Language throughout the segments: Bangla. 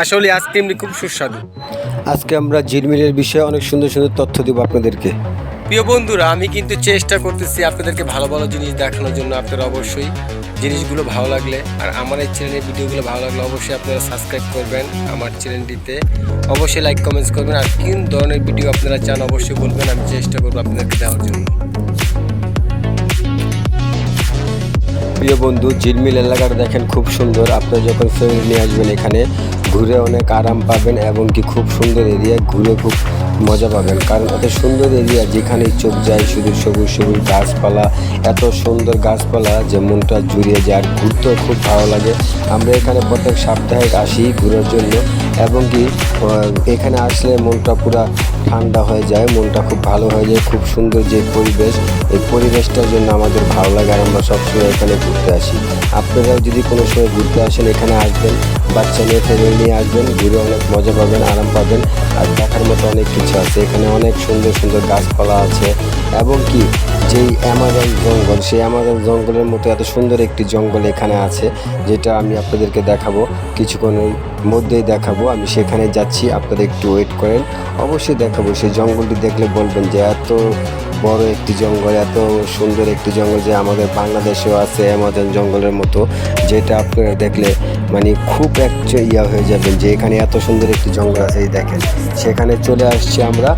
আসলে আইসক্রিমটি খুব সুস্বাদু। আজকে আমরা ঝিলমিলের বিষয়ে অনেক সুন্দর সুন্দর তথ্য দেবো আপনাদেরকে। প্রিয় বন্ধুরা আমি কিন্তু চেষ্টা করতেছি আপনাদেরকে ভালো ভালো জিনিস দেখানোর জন্য আপনারা অবশ্যই জিনিসগুলো ভালো লাগলে। আর আমার এই চ্যানেলের ভিডিওগুলো ভালো লাগলে অবশ্যই আপনারা সাবস্ক্রাইব করবেন আমার চ্যানেলটিতে অবশ্যই লাইক কমেন্টস করবেন। আর কোন ধরনের ভিডিও আপনারা চান অবশ্যই বলবেন আমি চেষ্টা করব আপনাদেরকে দেওয়ার জন্য। প্রিয় বন্ধু, ঝিলমিল এলাকাটা দেখেন খুব সুন্দর। আপনারা যখন ফ্যামিলি নিয়ে আসবেন এখানে, ঘুরে অনেক আরাম পাবেন এবং কি খুব সুন্দর এরিয়া, ঘুরে খুব মজা পাবেন। কারণ এত সুন্দর এরিয়া যেখানেই চোখ যায় শুধু সবুজ সবুজ গাছপালা, এত সুন্দর গাছপালা, যে মনটা জুড়িয়ে যায় আর ঘুরতেও খুব ভালো লাগে। আমরা এখানে প্রত্যেক সপ্তাহে আসি ঘোরার জন্য। এবং কি এখানে আসলে মনটা পুরা ঠান্ডা হয়ে যায়, মনটা খুব ভালো হয়ে যায়, খুব সুন্দর যে পরিবেশ। এই পরিবেশটার জন্য আমাদের ভালো লাগে আর আমরা সবসময় এখানে ঘুরতে আসি। আপনারাও যদি কোনো সময় ঘুরতে আসেন, এখানে আসবেন, বাচ্চা নিয়ে ফ্যামিলি নিয়ে আসবেন, ঘুরে অনেক মজা পাবেন, আরাম পাবেন। আর দেখার মতো অনেক কিছু আছে। এখানে অনেক সুন্দর সুন্দর গাছপালা আছে। এবং কি, যেই অ্যামাজন জঙ্গল, সেই অ্যামাজন জঙ্গলের মতো এত সুন্দর একটি জঙ্গল এখানে আছে, যেটা আমি আপনাদেরকে দেখাবো। কিছুক্ষণের মধ্যেই দেখাবো, আমি সেখানে যাচ্ছি, আপনারা একটু ওয়েট করেন। অবশ্যই দেখাবো, সেই জঙ্গলটি দেখলে বলবেন যে এত বড় একটি জঙ্গল, এত সুন্দর একটি জঙ্গল যে আমাদের বাংলাদেশেও আছে অ্যামাজন জঙ্গলের মতো, যেটা আপনারা দেখলে মানে খুব একটা ইয়া হয়ে যাবেন যে এখানে এত সুন্দর একটি জঙ্গল আছে, এই দেখেন। সেখানে চলে আসছি আমরা,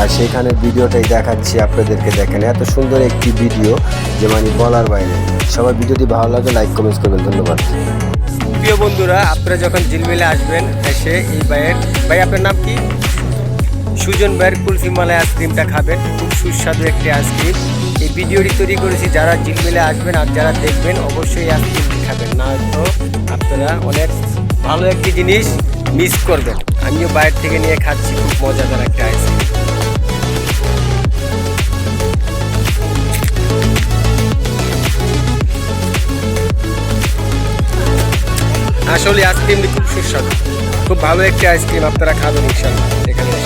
আর সেখানে ভিডিওটাই দেখাচ্ছি আপনাদেরকে, দেখেন, এত সুন্দর একটি ভিডিও, যে মানে বলার বাইরে সবার ভিডিওটি ভালো লাগে লাইক কমেন্টস করবেন, ধন্যবাদ। প্রিয় বন্ধুরা, আপনারা যখন ঝিলমিলে আসবেন, এসে এই ভাইয়ের ভাই, আপনার নাম কি? সুজন ভাইয়ের কুলফি মালাই আইসক্রিমটা খাবেন। খুব সুস্বাদু একটি আইসক্রিম এই ভিডিওটি তৈরি করেছি যারা ঝিলমিলে আসবেন আর যারা দেখবেন, অবশ্যই আইসক্রিমটি খাবেন। না তো আপনারা অনেক ভালো একটি জিনিস মিস করবেন। আমিও বাইরে থেকে নিয়ে খাচ্ছি, খুব মজাদার একটা আইসক্রিম আসলে আইসক্রিমটি খুব সুস্বাদু। খুব ভালো একটি আইসক্রিম আপনারা খাবেন ইনশাল্লাহ